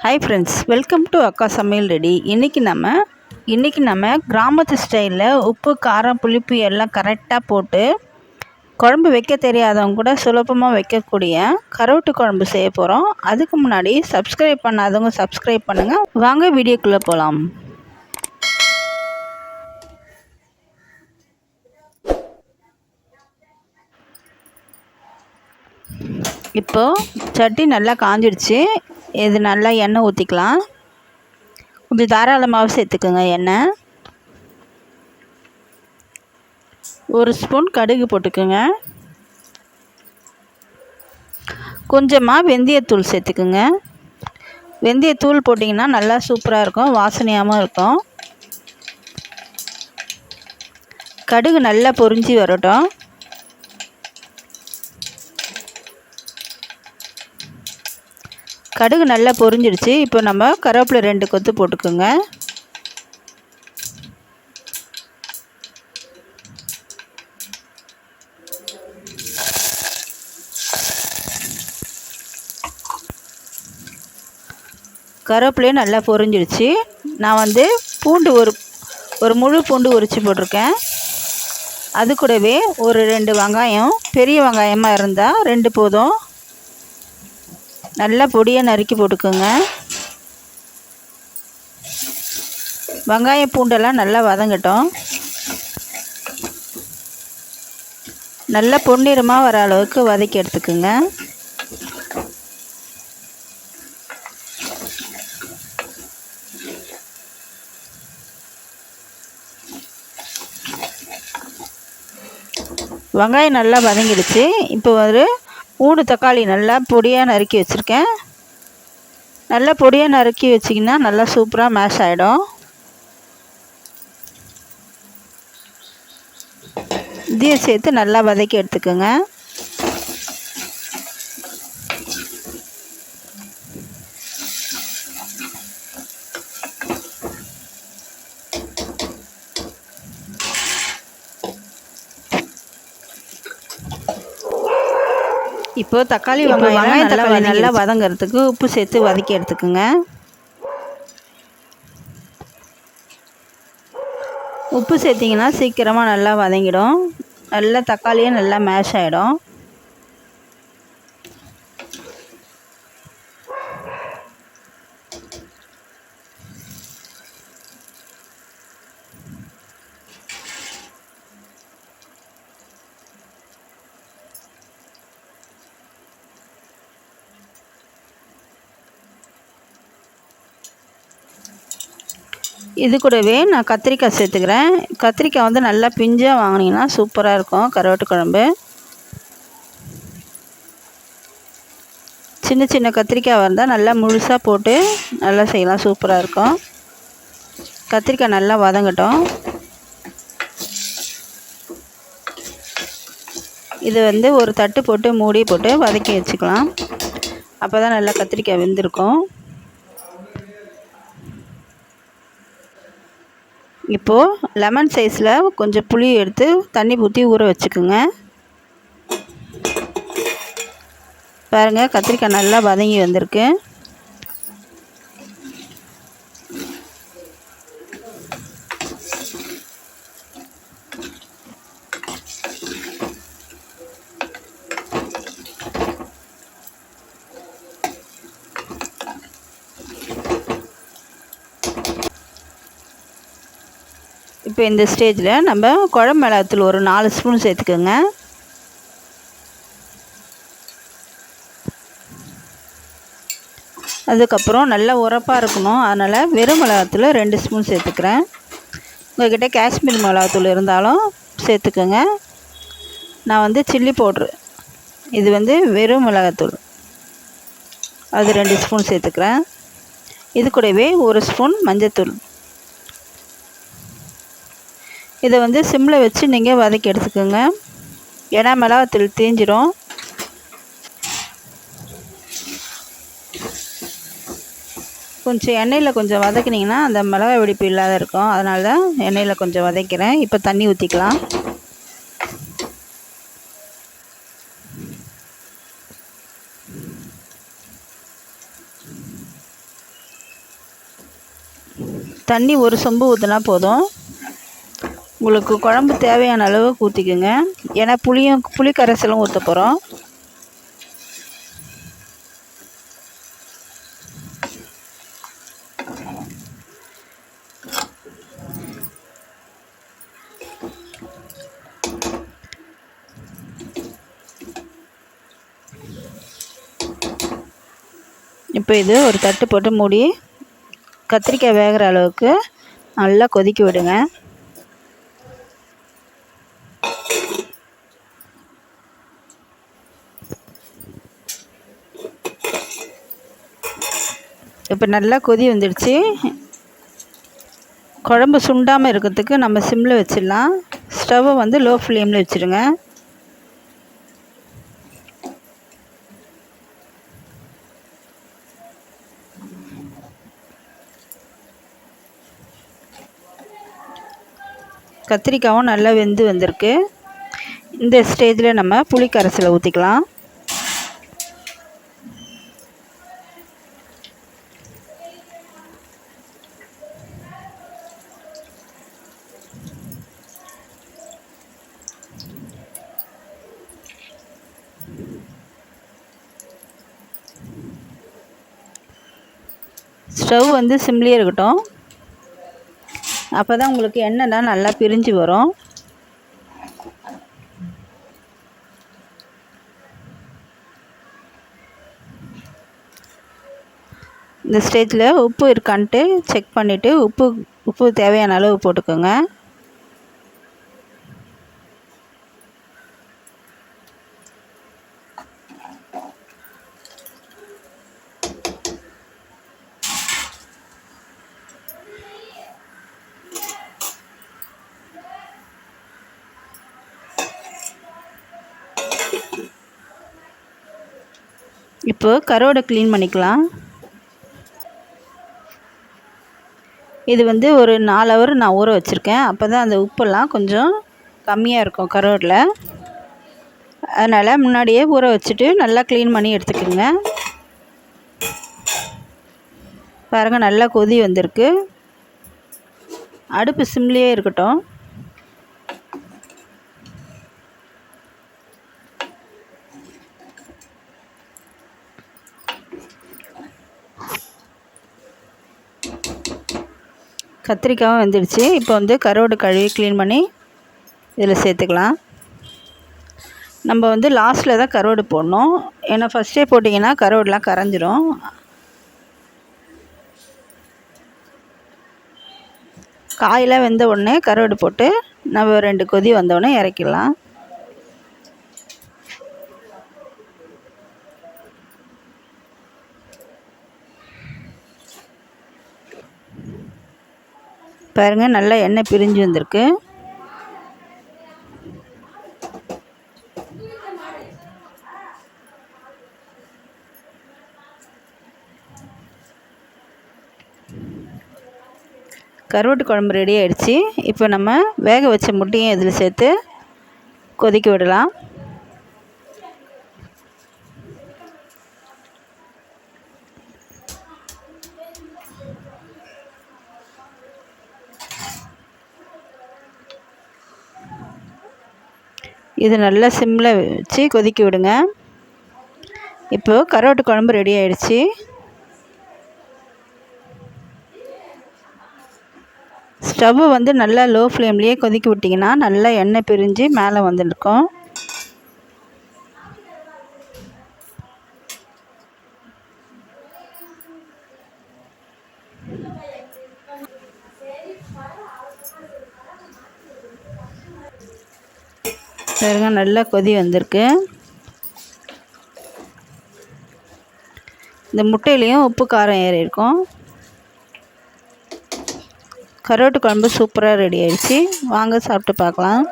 Hi friends welcome to அக்கா சமையல் ready இன்றைக்கி நம்ம இன்றைக்கி நம்ம கிராமத்து ஸ்டைலில் உப்பு காரம் புளிப்பு எல்லாம் கரெக்டாக போட்டு குழம்பு வைக்க தெரியாதவங்க கூட சுலபமாக வைக்கக்கூடிய கருவாட்டு குழம்பு செய்ய போகிறோம் அதுக்கு முன்னாடி சப்ஸ்கிரைப் பண்ணாதவங்க சப்ஸ்கிரைப் பண்ணுங்கள் வாங்க வீடியோக்குள்ளே போகலாம் இப்போது சட்டி நல்லா காஞ்சிடுச்சு. இது நல்லா எண்ணெய் ஊற்றிக்கலாம் கொஞ்சம் தாராளமாகவும் சேர்த்துக்குங்க எண்ணெய். ஒரு ஸ்பூன் கடுகு போட்டுக்கோங்க. கொஞ்சமாக வெந்தயத்தூள் சேர்த்துக்குங்க. வெந்தயத்தூள் போட்டிங்கன்னா நல்லா சூப்பராக இருக்கும் வாசனையாகவும் இருக்கும். கடுகு நல்லா பொரிஞ்சு வரட்டும். கடுகு நல்லா பொரிஞ்சிடுச்சு. இப்போ நம்ம கருவேப்பிலை ரெண்டு கொத்து போட்டுக்கோங்க. கருவேப்பிலையும் நல்லா பொரிஞ்சிடுச்சு. நான் வந்து பூண்டு ஒரு ஒரு முழு பூண்டு உரித்து போட்டிருக்கேன். அது கூடவே ஒரு ரெண்டு வெங்காயம் பெரிய வெங்காயமாக இருந்தால் ரெண்டு போதும். நல்லா பொடியாக நறுக்கி போட்டுக்கோங்க. வெங்காயம் பூண்டெல்லாம் நல்லா வதங்கட்டும். நல்லா பொன்னிறமாக வர அளவுக்கு வதக்கி எடுத்துக்கோங்க. வெங்காயம் நல்லா வதங்கிடுச்சு. இப்போ ஒரு மூணு தக்காளி நல்லா பொடியாக நறுக்கி வச்சுருக்கேன். நல்லா பொடியாக நறுக்கி வச்சிங்கன்னா நல்லா சூப்பராக மேஷ் ஆகிடும் இதையும் சேர்த்து நல்லா வதக்கி எடுத்துக்கோங்க. இப்போ தக்காளி வெங்காயம் நல்லா நல்லா வதங்கிறதுக்கு உப்பு சேர்த்து வதக்கி எடுத்துக்கோங்க. உப்பு சேர்த்திங்கன்னா சீக்கிரமாக நல்லா வதங்கிடும். நல்லா தக்காளியும் நல்லா மேஷ் ஆகிடும் இது கூடவே நான் கத்திரிக்காய் சேர்த்துக்கிறேன். கத்திரிக்காய் வந்து நல்லா பிஞ்சாக வாங்கினீங்கன்னா சூப்பராக இருக்கும். கருவாட்டு குழம்பு. சின்ன சின்ன கத்திரிக்காய் வந்தால் நல்லா முழுசாக போட்டு நல்லா செய்யலாம். சூப்பராக இருக்கும். கத்திரிக்காய் நல்லா வதங்கட்டும். இது வந்து ஒரு தட்டு போட்டு மூடி போட்டு வதக்கி வச்சுக்கலாம். அப்போ தான் நல்லா கத்திரிக்காய் வெந்திருக்கும். இப்போது லெமன் சைஸில் கொஞ்சம் புளி எடுத்து தண்ணி ஊற்றி ஊற வச்சுக்கோங்க. பாருங்கள் கத்திரிக்காய் நல்லா வதங்கி வந்திருக்கு. இப்போ இந்த ஸ்டேஜில் நம்ம குழம்பு மிளகாத்தூள் ஒரு நாலு ஸ்பூன் சேர்த்துக்கோங்க. அதுக்கப்புறம் நல்லா உரப்பாக இருக்கணும். அதனால் வெறும் மிளகாத்தூள் ரெண்டு ஸ்பூன் சேர்த்துக்கிறேன். உங்கள்கிட்ட காஷ்மீர் மிளகாத்தூள் இருந்தாலும் சேர்த்துக்கோங்க. நான் வந்து சில்லி பவுட்ரு இது வந்து வெறும் மிளகாத்தூள். அது ரெண்டு ஸ்பூன் சேர்த்துக்கிறேன். இது கூடவே ஒரு ஸ்பூன் மஞ்சத்தூள். இதை வந்து சிம்மில் வச்சு நீங்கள் வதக்கி எடுத்துக்கோங்க. ஏன்னா மிளகாத்தூள் தீஞ்சிரும். கொஞ்சம் எண்ணெயில் கொஞ்சம் வதக்கினீங்கன்னா அந்த மிளகா வெடிப்பு இல்லாத இருக்கும். அதனால தான் எண்ணெயில் கொஞ்சம் வதக்கிறேன். இப்போ தண்ணி ஊற்றிக்கலாம் தண்ணி ஒரு சொம்பு ஊற்றினா போதும். உங்களுக்கு குழம்பு தேவையான அளவு ஊற்றிக்கோங்க ஏன்னா புளியும் புளி கரைசலும் ஊற்ற போகிறோம் இப்போ இது ஒரு தட்டு போட்டு மூடி கத்திரிக்காய் வேகிற அளவுக்கு நல்லா கொதிக்க விடுங்க. இப்போ நல்லா கொதி வந்துடுச்சு. குழம்பு சுண்டாமல் இருக்கிறதுக்கு நம்ம சிம்மில் வச்சிடலாம். ஸ்டவ்வை வந்து லோ ஃப்ளேமில் வச்சுருங்க கத்திரிக்காயும் நல்லா வெந்து வந்திருக்கு. இந்த ஸ்டேஜில் நம்ம புளி கரைசலை ஊற்றிக்கலாம் ஸ்டவ் வந்து சிம்லேயே இருக்கட்டும். அப்போ தான் உங்களுக்கு எண்ணெய்லாம் நல்லா பிரிஞ்சு வரும். இந்த ஸ்டேஜில் உப்பு இருக்கான்ட்டு செக் பண்ணிவிட்டு உப்பு உப்பு தேவையான அளவு போட்டுக்கோங்க. இப்போ கரோடை க்ளீன் பண்ணிக்கலாம். இது வந்து ஒரு நாலு ஹவர் நான் ஊற வச்சுருக்கேன். அப்போ தான் அந்த உப்பெல்லாம் கொஞ்சம் கம்மியாக இருக்கும் கரோடில் அதனால் முன்னாடியே ஊற வச்சுட்டு நல்லா க்ளீன் பண்ணி எடுத்துக்கோங்க. பாருங்கள் நல்லா கொதி வந்திருக்கு. அடுப்பு சிம்லேயே இருக்கட்டும். கத்திரிக்காயும் வெந்துடுச்சு. இப்போ வந்து கருவாடு கழுவி க்ளீன் பண்ணி இதில் சேர்த்துக்கலாம். நம்ம வந்து லாஸ்ட்டில் தான் கருவாடு போடணும். ஏன்னா ஃபஸ்ட்டே போட்டிங்கன்னா கருவாடுலாம் கரைஞ்சிரும். காயெல்லாம் வெந்த உடனே கருவாடு போட்டு நம்ம ரெண்டு கொதி வந்தோடனே இறக்கிடலாம். பாருங்கள் நல்லா எண்ணெய் பிரிஞ்சு வந்திருக்கு. கருவாட்டு குழம்பு ரெடி ஆயிடுச்சு. இப்போ நம்ம வேக வச்ச முட்டையும் இதில் சேர்த்து கொதிக்க விடலாம். இது நல்லா சிம்மில் வச்சு கொதிக்க விடுங்க. இப்போது கரோட்டு குழம்பு ரெடி ஆயிடுச்சு. ஸ்டவ்வு வந்து நல்லா லோ ஃப்ளேம்லேயே கொதிக்க விட்டிங்கன்னா நல்லா எண்ணெய் பிரிஞ்சு மேலே வந்துருக்கும். பாருங்க நல்லா கொதி வந்திருக்கு. இந்த முட்டையிலையும் உப்பு காரம் ஏறி இருக்கும். குழம்பு சூப்பராக ரெடி ஆயிடுச்சு. வாங்க சாப்பிட்டு பார்க்கலாம்.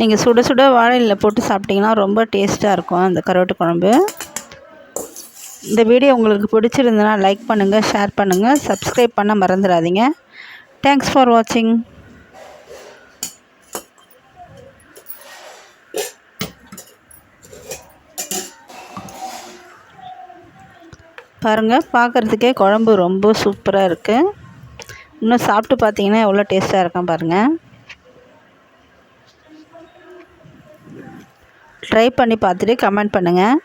நீங்கள் சுட சுட வாழையில் போட்டு சாப்பிட்டிங்கன்னா ரொம்ப டேஸ்ட்டாக இருக்கும் அந்த கரோட்டு குழம்பு. இந்த வீடியோ உங்களுக்கு பிடிச்சிருந்தனா லைக் பண்ணுங்கள் ஷேர் பண்ணுங்கள் சப்ஸ்கிரைப் பண்ண மறந்துடாதீங்க. தேங்க்ஸ் ஃபார் வாட்சிங் பாருங்கள் பார்க்குறதுக்கே குழம்பு ரொம்ப சூப்பராக இருக்குது இன்னும் சாப்பிட்டு பார்த்தீங்கன்னா எவ்வளோ டேஸ்ட்டாக இருக்கும் பாருங்கள் ட்ரை பண்ணி பார்த்துட்டு கமெண்ட் பண்ணுங்கள்